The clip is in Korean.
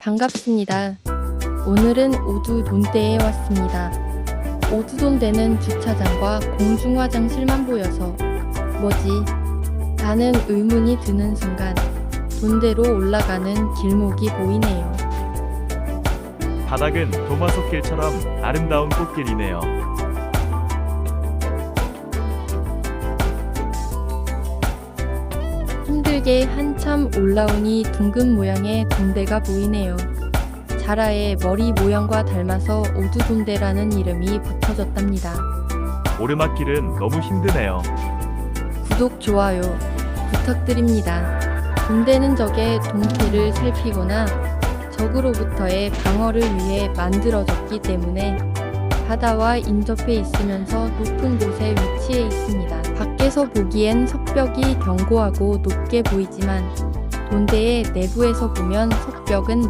반갑습니다. 오늘은 오두 돈대에 왔습니다. 오두 돈대는 주차장과 공중화장실만 보여서 뭐지? 라는 의문이 드는 순간 돈대로 올라가는 길목이 보이네요. 바닥은 도마속길처럼 아름다운 꽃길이네요. 힘들게 한참 올라오니 둥근 모양의 돈대가 보이네요. 자라의 머리 모양과 닮아서 오두돈대라는 이름이 붙어졌답니다. 오르막길은 너무 힘드네요. 구독, 좋아요 부탁드립니다. 돈대는 적의 동태를 살피거나 적으로부터의 방어를 위해 만들어졌기 때문에 바다와 인접해 있으면서 높은 곳에 위치해 있습니다. 밖에서 보기엔 석벽이 견고하고 높게 보이지만 돈대의 내부에서 보면 석벽은